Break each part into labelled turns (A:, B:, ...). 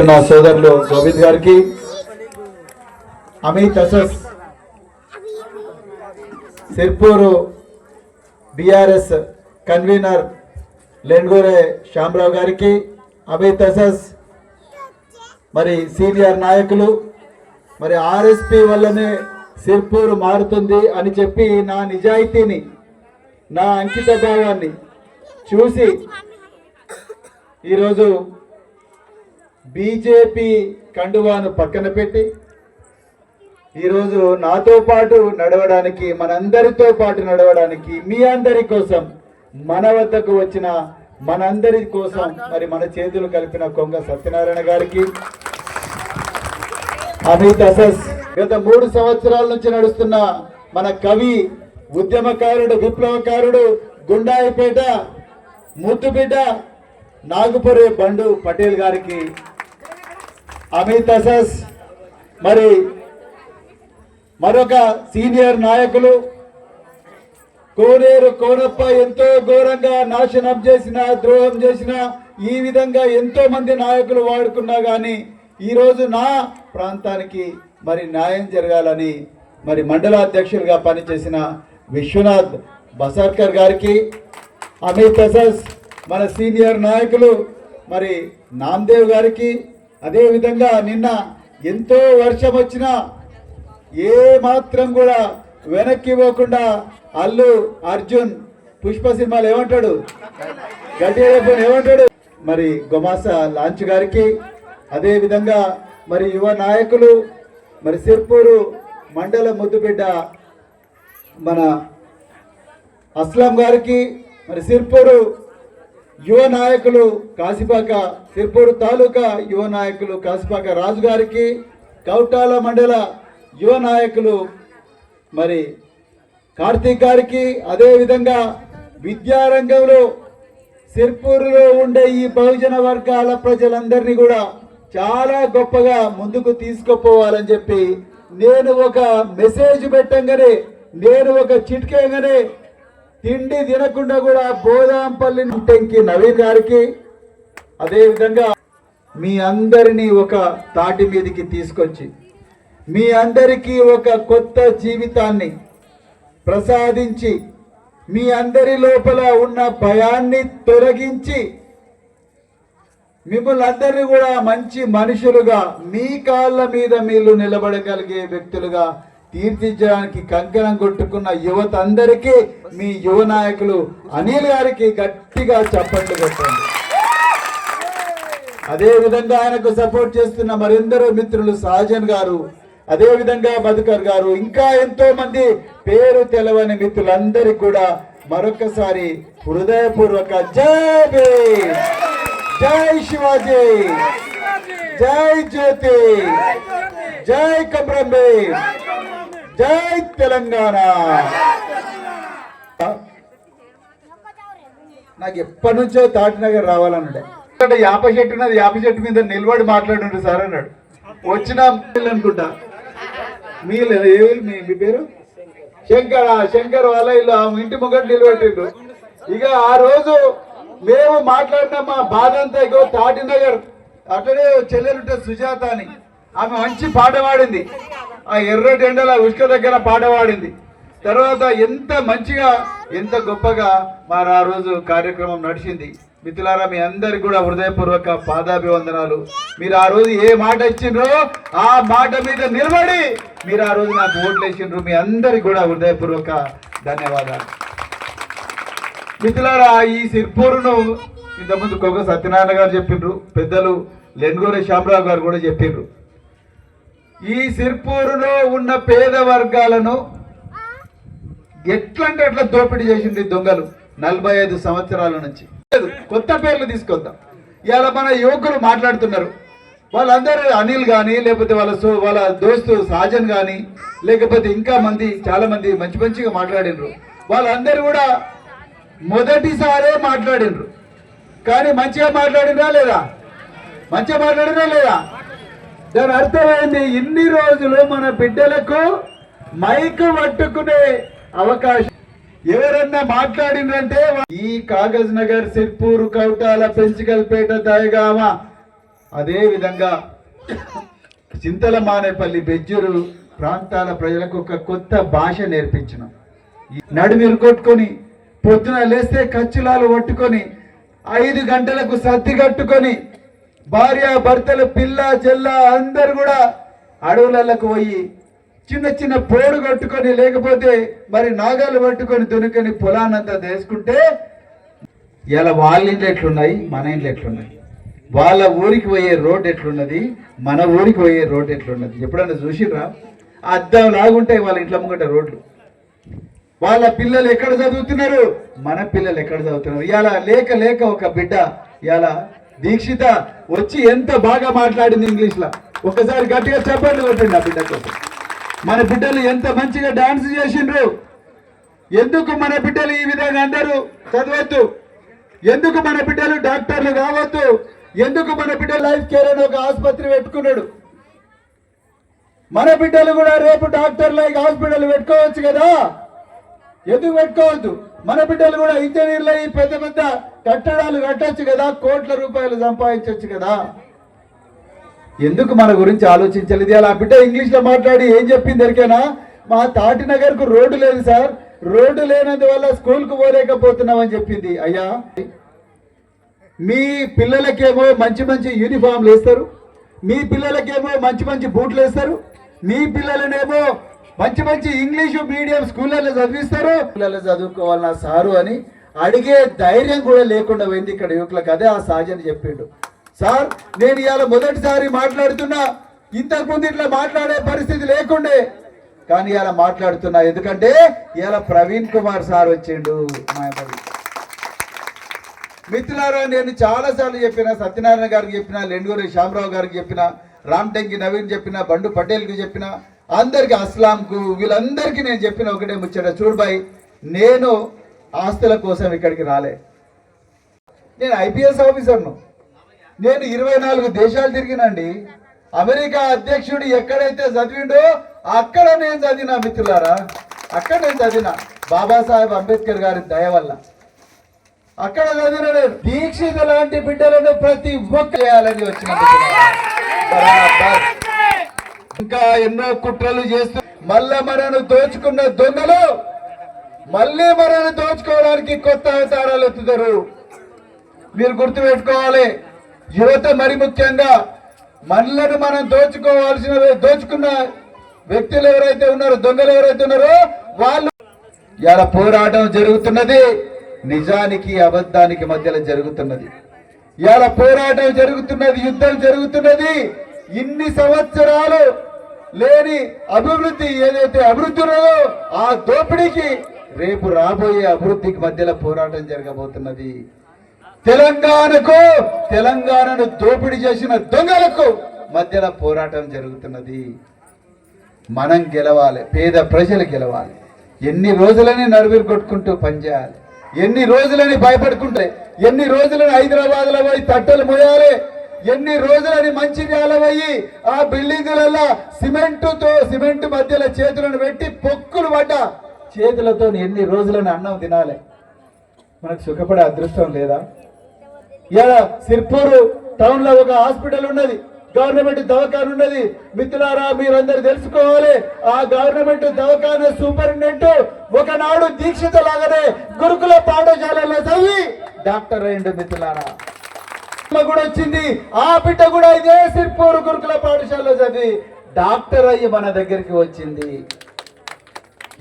A: నా సోదరులు గోవింద్ గారికి అమిత్ అసస్ సిర్పూరు బిఆర్ఎస్ కన్వీనర్ లెండూరే శ్యామరావు గారికి అమిత్ అసస్ మరి సీనియర్ నాయకులు మరి ఆర్ఎస్పి వల్లనే సిర్పూరు మారుతుంది అని చెప్పి నా నిజాయితీని నా అంకిత భావాన్ని చూసి ఈరోజు బీజేపీ కండువాను పక్కన పెట్టి ఈరోజు నాతో పాటు నడవడానికి మనందరితో పాటు నడవడానికి మీ అందరి కోసం మన వద్దకు వచ్చిన మనందరి కోసం మరి మన చేతులు కలిపిన కొంగ సత్యనారాయణ గారికి అమిత్ అసస్ గత మూడు సంవత్సరాల నుంచి నడుస్తున్న మన కవి ఉద్యమకారుడు విప్లవకారుడు గుండాయిపేట ముద్దుబిడ్డ నాగుపురి బండు పటేల్ గారికి అమిత్ అసస్ మరి మరొక సీనియర్ నాయకులు కోనేరు కోనప్ప ఎంతో ఘోరంగా నాశనం చేసిన ద్రోహం చేసిన ఈ విధంగా ఎంతో మంది నాయకులు వాడుకున్నా కానీ ఈరోజు నా ప్రాంతానికి మరి న్యాయం జరగాలని మరి మండల అధ్యక్షులుగా పనిచేసిన విశ్వనాథ్ బసర్కర్ గారికి అమిత్ అసస్ మన సీనియర్ నాయకులు మరి నామ్దేవ్ గారికి అదేవిధంగా నిన్న ఎంతో వర్షం వచ్చినా ఏ మాత్రం కూడా వెనక్కి ఇవ్వకుండా అల్లు అర్జున్ పుష్ప సినిమాలు ఏమంటాడు? గడ్డి ఏమంటాడు? మరి గొమాస లాంచ్ గారికి అదేవిధంగా మరి యువ నాయకులు మరి సిర్పూరు మండల ముద్దుబిడ్డ మన అస్లాం గారికి మరి సిర్పూరు యువ నాయకులు కాసిపాక సిర్పూరు తాలూకా యువ నాయకులు కాసిపాక రాజు గారికి కౌటాల మండల యువ నాయకులు మరి కార్తీక్ గారికి అదేవిధంగా విద్యారంగంలో సిర్పూరులో ఉండే ఈ బహుజన వర్గాల ప్రజలందరినీ కూడా చాలా గొప్పగా ముందుకు తీసుకుపోవాలని చెప్పి నేను ఒక మెసేజ్ పెట్టంగానే నేను ఒక చిట్కేగానే తిండి తినకుండా కూడా బోదాంపల్లి టెంకి నవీన్ గారికి అదేవిధంగా మీ అందరినీ ఒక తాటి మీదకి తీసుకొచ్చి మీ అందరికీ ఒక కొత్త జీవితాన్ని ప్రసాదించి మీ అందరి లోపల ఉన్న భయాన్ని తొలగించి మిమ్మల్ని అందరినీ కూడా మంచి మనుషులుగా మీ కాళ్ళ మీద మీరు నిలబడగలిగే వ్యక్తులుగా తీర్చిదిద్దడానికి కంకణం కొట్టుకున్న యువత అందరికీ మీ యువ నాయకులు అనిల్ గారికి గట్టిగా చప్పట్లు కొట్టండి. అదే విధంగా ఆయనకు సపోర్ట్ చేస్తున్న మరెందరో మిత్రులు సహజన్ గారు అదే విధంగా మధుకర్ గారు ఇంకా ఎంతో మంది పేరు తెలవని మిత్రులందరికీ కూడా మరొకసారి హృదయపూర్వక జై జై శివాజీ! జై జ్యోతి! జై కబ్రంబి జై తెలంగాణ. నాకు ఎప్పటి నుంచో తాటినగర్ రావాలన్నాడు. అంటే యాప చెట్టు ఉన్నది యాప చెట్టు మీద నిలబడి మాట్లాడుండు సార్ అన్నాడు. వచ్చిన అనుకుంటా. మీ ఏ మీ మీ పేరు? శంకర్ ఆ శంకర్ వాళ్ళ ఇల్లు ఆమె ఇంటి ముంగట నిలబెట్టిండు. ఇక ఆ రోజు మేము మాట్లాడిన మా బాధ అంతా ఇగో తాటినగర్. అక్కడే చెల్లెలుంటే సుజాత అని. ఆమె మంచి పాట పాడింది. ఆ ఎర్రటి ఎండల ఉష్క దగ్గర పాట పాడింది. తర్వాత ఎంత మంచిగా ఎంత గొప్పగా మరి ఆ రోజు కార్యక్రమం నడిచింది. మిత్రులారా మీ అందరికి కూడా హృదయపూర్వక పాదాభివందనాలు. మీరు ఆ రోజు ఏ మాట ఇచ్చిండ్రో ఆ మాట మీద నిలబడి మీరు ఆ రోజు నాకు ఓట్లు వేసిండ్రు. మీ అందరికి కూడా హృదయపూర్వక ధన్యవాదాలు. మిత్రులారా ఈ సిర్పూరును ఇంతకుముందు కొగ సత్యనారాయణ గారు చెప్పిండ్రు. పెద్దలు లెన్గోరే శ్యామరావు గారు కూడా చెప్పిండ్రు. ఈ సిర్పూరులో ఉన్న పేద వర్గాలను ఎట్లంటే అట్లా దోపిడీ చేసింది దొంగలు నలభై ఐదు సంవత్సరాల నుంచి. లేదు, కొత్త పేర్లు తీసుకొద్దాం. ఇవాళ మన యువకులు మాట్లాడుతున్నారు. వాళ్ళందరూ అనిల్ కానీ లేకపోతే వాళ్ళ సో వాళ్ళ దోస్తు సాజన్ కానీ లేకపోతే ఇంకా మంది చాలా మంది మంచి మంచిగా మాట్లాడినరు. వాళ్ళందరూ కూడా మొదటిసారే మాట్లాడినరు. కానీ మంచిగా మాట్లాడినరా లేదా? మంచిగా మాట్లాడినా లేదా? దాని అర్థమైంది ఇన్ని రోజులు మన బిడ్డలకు మైక్ పట్టుకునే అవకాశం. ఎవరన్నా మాట్లాడినంటే ఈ కాగజ్ నగర్ సిర్పూర్ కౌటాల పెంచికల్పేట దయగామ అదే విధంగా చింతల మానేపల్లి బెజ్జూరు ప్రాంతాల ప్రజలకు ఒక కొత్త భాష నేర్పించిన. నడుమిరు కొట్టుకొని పొద్దున లేస్తే కచ్చులాలు పట్టుకొని ఐదు గంటలకు సర్ది కట్టుకొని భార్య భర్తలు పిల్ల చెల్ల అందరు కూడా అడవులకు పోయి చిన్న చిన్న పోడు కట్టుకొని లేకపోతే మరి నాగాలు పట్టుకొని దునుకొని పొలానంతా తీసుకుంటే ఇలా వాళ్ళ ఇంట్లో ఎట్లున్నాయి? మన ఇంట్లో ఎట్లున్నాయి? వాళ్ళ ఊరికి పోయే రోడ్ ఎట్లున్నది? మన ఊరికి పోయే రోడ్ ఎట్లున్నది? ఎప్పుడన్నా చూసిర్రా? అద్దం లాగుంటాయి వాళ్ళ ఇంట్లో ముంగట రోడ్లు. వాళ్ళ పిల్లలు ఎక్కడ చదువుతున్నారు? మన పిల్లలు ఎక్కడ చదువుతున్నారు? ఇలా లేక లేక ఒక బిడ్డ ఇలా దీక్షిత వచ్చి ఎంత బాగా మాట్లాడింది ఇంగ్లీష్లో? ఒక్కసారి ఒకసారి గట్టిగా చెప్పండి కొట్టండి ఆ బిడ్డ కోసం. మన బిడ్డలు ఎంత మంచిగా డాన్స్ చేసిండ్రు? ఎందుకు మన బిడ్డలు ఈ విధంగా అందరూ చదవద్దు? ఎందుకు మన బిడ్డలు డాక్టర్లు కావద్దు? ఎందుకు మన బిడ్డ లైఫ్ కేర్ అని ఒక ఆసుపత్రి పెట్టుకున్నాడు? మన బిడ్డలు కూడా రేపు డాక్టర్లు హాస్పిటల్ పెట్టుకోవచ్చు కదా? ఎందుకు పెట్టుకోవద్దు? మన బిడ్డలు కూడా ఇంజనీర్లు అయ్యి పెద్ద పెద్ద కట్టడాలు కట్టొచ్చు కదా కోట్ల రూపాయలు సంపాదించవచ్చు కదా. ఎందుకు మన గురించి ఆలోచించలేదు? అలా బిడ్డ ఇంగ్లీష్లో మాట్లాడి ఏం చెప్పింది దొరికేనా? మా తాటినగర్కు రోడ్డు లేదు సార్. రోడ్డు లేనందువల్ల స్కూల్కు పోలేకపోతున్నామని చెప్పింది. అయ్యా మీ పిల్లలకేమో మంచి మంచి యూనిఫామ్లు వేస్తారు. మీ పిల్లలకేమో మంచి మంచి బూట్లు వేస్తారు. మీ పిల్లలనేమో మంచి మంచి ఇంగ్లీషు మీడియం స్కూళ్ళలో చదివిస్తారు. పిల్లలు చదువుకోవాలన్నా సారు అని అడిగే ధైర్యం కూడా లేకుండా పోయింది ఇక్కడ యువకులకు. అదే ఆ సాజని చెప్పిండు. సార్ నేను ఇవాళ మొదటిసారి మాట్లాడుతున్నా. ఇంతకు ముందు ఇట్లా మాట్లాడే పరిస్థితి లేకుండే. కానీ ఇలా మాట్లాడుతున్నా. ఎందుకంటే ఇలా ప్రవీణ్ కుమార్ సార్ వచ్చిండు మాయపడి మిత్రులారా నేను చాలా సార్లు చెప్పిన సత్యనారాయణ గారికి చెప్పిన లెండూరి శ్యామరావు గారికి చెప్పిన రామ్ టెంకి నవీన్ చెప్పిన బండు పటేల్కి చెప్పిన అందరికి అస్లాంకు వీళ్ళందరికీ నేను చెప్పిన ఒకటే ముచ్చట. చూడుబాయ్ నేను ఆస్తుల కోసం ఇక్కడికి రాలే. నేను ఐపీఎస్ ఆఫీసర్ను. నేను ఇరవై నాలుగు దేశాలు తిరిగినండి. అమెరికా అధ్యక్షుడు ఎక్కడైతే చదివిండో అక్కడ నేను చదివిన మిత్రులారా. అక్కడ నేను చదివిన బాబాసాహెబ్ అంబేద్కర్ గారి దయ వల్ల. అక్కడ చదివిన నేను దీక్షిత లాంటి బిడ్డలను ప్రతి ఒక్క చేయాలని వచ్చిన ఇంకా ఎన్నో కుట్రలు చేస్తూ మళ్ళా మనను దోచుకున్న దొంగలు మళ్ళీ మనను దోచుకోవడానికి కొత్త అవతారాలు ఎత్తుతారు. మీరు గుర్తుపెట్టుకోవాలి యువత మరి ముఖ్యంగా మనలను మనం దోచుకోవాల్సిన దోచుకున్న వ్యక్తులు ఎవరైతే ఉన్నారో దొంగలు ఎవరైతే ఉన్నారో వాళ్ళు ఇలా పోరాటం జరుగుతున్నది నిజానికి అబద్ధానికి మధ్యలో జరుగుతున్నది. ఇలా పోరాటం జరుగుతున్నది యుద్ధం జరుగుతున్నది. ఇన్ని సంవత్సరాలు లేని అభివృద్ధి ఏదైతే అభివృద్ధి ఉన్నదో ఆ దోపిడీకి రేపు రాబోయే అభివృద్ధికి మధ్యలో పోరాటం జరగబోతున్నది. తెలంగాణకు తెలంగాణను దోపిడీ చేసిన దొంగలకు మధ్యలో పోరాటం జరుగుతున్నది. మనం గెలవాలి పేద ప్రజలు గెలవాలి. ఎన్ని రోజులని నడువురు కొట్టుకుంటూ పనిచేయాలి ఎన్ని రోజులని భయపడుకుంటే ఎన్ని రోజులని హైదరాబాద్లో పోయి తట్టలు మోయాలి ఎన్ని రోజులని మంచి నేలవయ్యి ఆ బిల్డింగులలో సిమెంటుతో సిమెంట్ మధ్యలో చేతులను పెట్టి పొక్కులు పడ్డ. చేతులతో ఎన్ని రోజులని అన్నం తినాలి. మనకు సుఖపడే అదృష్టం లేదా? ఇలా సిర్పూరు టౌన్లో ఒక హాస్పిటల్ ఉన్నది. గవర్నమెంట్ దవాఖాన ఉన్నది. మిత్రులారా మీరందరూ తెలుసుకోవాలి. ఆ గవర్నమెంట్ దవాఖాన సూపరింటెండెంట్ ఒకనాడు దీక్షిత లాగానే గురుకుల పాఠశాలలో చదివి డాక్టర్ అయ్యండు మిత్రులారా. కూడా వచ్చింది. ఆ బిడ్డ కూడా ఇదే సిర్పూరు గురుకుల పాఠశాలలో చదివి డాక్టర్ అయ్యి మన దగ్గరికి వచ్చింది.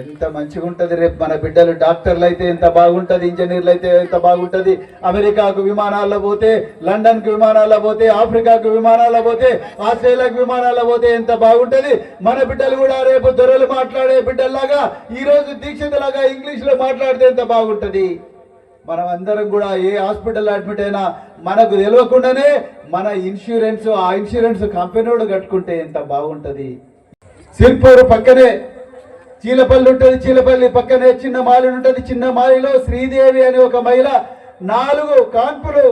A: ఎంత మంచిగా ఉంటుంది రేపు మన బిడ్డలు డాక్టర్లు అయితే ఎంత బాగుంటది ఇంజనీర్లు అయితే ఎంత బాగుంటది. అమెరికాకు విమానాల్లో పోతే లండన్కు విమానాల్లో పోతే ఆఫ్రికాకు విమానాల్లో పోతే ఆస్ట్రేలియాకు విమానాల్లో పోతే ఎంత బాగుంటది. మన బిడ్డలు కూడా రేపు దొరలు మాట్లాడే బిడ్డల్లాగా ఈ రోజు దీక్షితులాగా ఇంగ్లీష్లో మాట్లాడితే ఎంత బాగుంటది. మనం అందరం కూడా ఏ హాస్పిటల్ అడ్మిట్ అయినా మనకు తెలియకుండానే మన ఇన్సూరెన్స్ ఆ ఇన్సూరెన్స్ కంపెనీ కట్టుకుంటే ఎంత బాగుంటుంది? సిర్పూరు పక్కనే చీలపల్లి ఉంటుంది చీలపల్లి పక్కనే చిన్న మాలి ఉంటుంది. చిన్న మాలిలో శ్రీదేవి అనే ఒక మహిళ నాలుగు కాన్పులు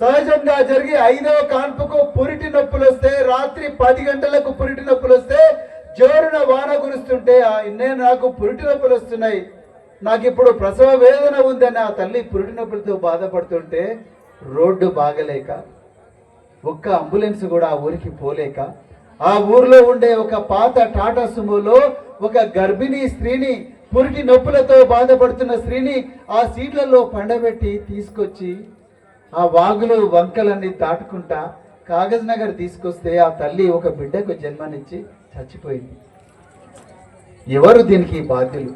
A: సహజంగా జరిగి ఐదవ కాన్పుకు పురిటి నొప్పులు వస్తే రాత్రి పది గంటలకు పురిటి నొప్పులు వస్తే జోరున వాన కురుస్తుంటే "ఆ, నేను నాకు పురిటి నొప్పులు వస్తున్నాయి. నాకు ఇప్పుడు ప్రసవ వేదన ఉందని ఆ తల్లి పురిటి నొప్పులతో బాధపడుతుంటే రోడ్డు బాగలేక ఒక్క అంబులెన్స్ కూడా ఆ ఊరికి పోలేక ఆ ఊర్లో ఉండే ఒక పాత టాటా సుమోలో ఒక గర్భిణీ స్త్రీని పురిటి నొప్పులతో బాధపడుతున్న స్త్రీని ఆ సీట్లలో పండబెట్టి తీసుకొచ్చి ఆ వాగులు వంకలన్నీ దాటుకుంటా కాగజ్ నగర్ తీసుకొస్తే ఆ తల్లి ఒక బిడ్డకు జన్మనిచ్చి చచ్చిపోయింది. ఎవరు దీనికి బాధ్యులు?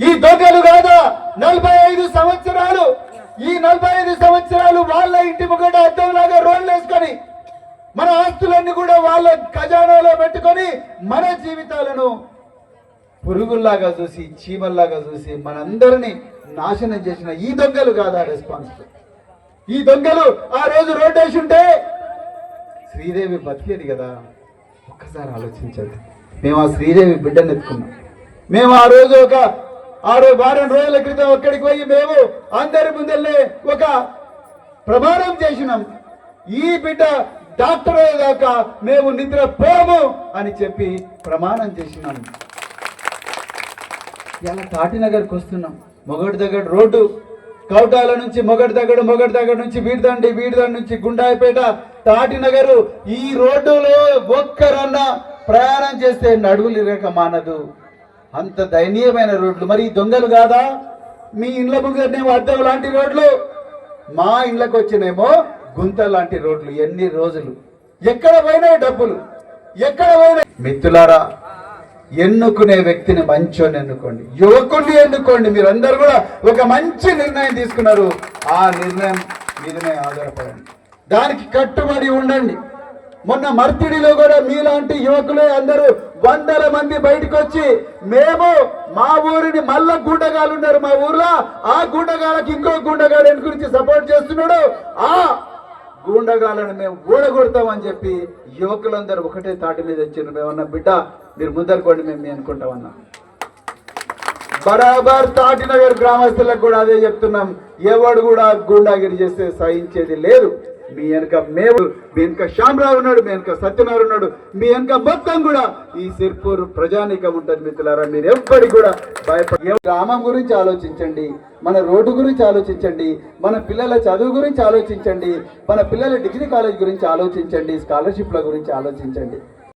A: ఈ దొంగలు కాదా నలభై ఐదు సంవత్సరాలు ఈ నలభై ఐదు సంవత్సరాలు వాళ్ళ ఇంటి ముగ్గట అద్దంలాగా రోడ్లు వేసుకొని మన ఆస్తులన్నీ కూడా వాళ్ళ ఖజానాలో పెట్టుకొని మన జీవితాలను పురుగుల్లాగా చూసి చీమల్లాగా చూసి మనందరినీ నాశనం చేసిన ఈ దొంగలు కాదా రెస్పాన్స్ ఈ దొంగలు ఆ రోజు రోడ్డు వేసి ఉంటే శ్రీదేవి బతికేది కదా. ఒక్కసారి ఆలోచించండి. మేము ఆ శ్రీదేవి బిడ్డను ఎత్తుకున్నాం. మేము ఆ రోజు ఒక ఆరు వారం రోజుల క్రితం అక్కడికి పోయి మేము అందరి ముందల్లే ఒక ప్రమాణం చేసినాం. ఈ బిడ్డ డాక్టర్ అయ్యేదాకా మేము నిద్ర పోము అని చెప్పి ప్రమాణం చేసినాం. ఇలా తాటినగర్కి వస్తున్నాం. మొగటి దగ్గర రోడ్డు కౌటాల నుంచి మొగటి దగ్గర మొగటి దగ్గర నుంచి వీడిదండి వీడిదండి నుంచి గుండాయిపేట తాటినగరు ఈ రోడ్డులో ఒక్కరన్నా ప్రయాణం చేస్తే నడువులు ఇరక మానదు. అంత దయనీయమైన రోడ్లు. మరి దొంగలు కాదా? మీ ఇండ్ల ముంగరనేమో అద్దం లాంటి రోడ్లు. మా ఇండ్లకు వచ్చినేమో గుంత లాంటి రోడ్లు. ఎన్ని రోజులు? ఎక్కడ పోయినాయి డబ్బులు? ఎక్కడ పోయినాయి? మిత్రులారా ఎన్నుకునే వ్యక్తిని మంచోని ఎన్నుకోండి. యువకుడిని ఎన్నుకోండి. మీరందరూ కూడా ఒక మంచి నిర్ణయం తీసుకున్నారు. ఆ నిర్ణయం మీదనే ఆధారపడండి. దానికి కట్టుబడి ఉండండి. మొన్న మర్తిడిలో కూడా మీలాంటి యువకులే అందరూ వందల మంది బయటకు వచ్చి మేము మా ఊరిని మళ్ళా గూండగాలు ఉన్నారు మా ఊర్లో. ఆ గూండగాలకి ఇంకో గూండగాడు గురించి సపోర్ట్ చేస్తున్నాడు? ఆ గూండగాలను మేము ఊడగొడతామని చెప్పి యువకులందరూ ఒకటే తాటి మీద వచ్చిండ్రు మేమన్నా బిడ్డ మీరు ముందరుకోండి మేము మీ అనుకుంటామన్నా బరాబర్ తాటినగర్ గ్రామస్తులకు కూడా అదే చెప్తున్నాం. ఎవడు కూడా గుండాగిరి చేస్తే సహించేది లేదు. మీ వెనక మేము మీ వెనక శ్యామరావు ఉన్నాడు మీ వెనక సత్యనారాయణ ఉన్నాడు మీ వెనక మొత్తం కూడా ఈ సిర్పూర్ ప్రజానీకం ఉంటుంది మిత్రులారా మీరు ఎవ్వడి కూడా భయపడి గ్రామం గురించి ఆలోచించండి మన రోడ్డు గురించి ఆలోచించండి మన పిల్లల చదువు గురించి ఆలోచించండి మన పిల్లల డిగ్రీ కాలేజ్ గురించి ఆలోచించండి స్కాలర్షిప్ల గురించి ఆలోచించండి.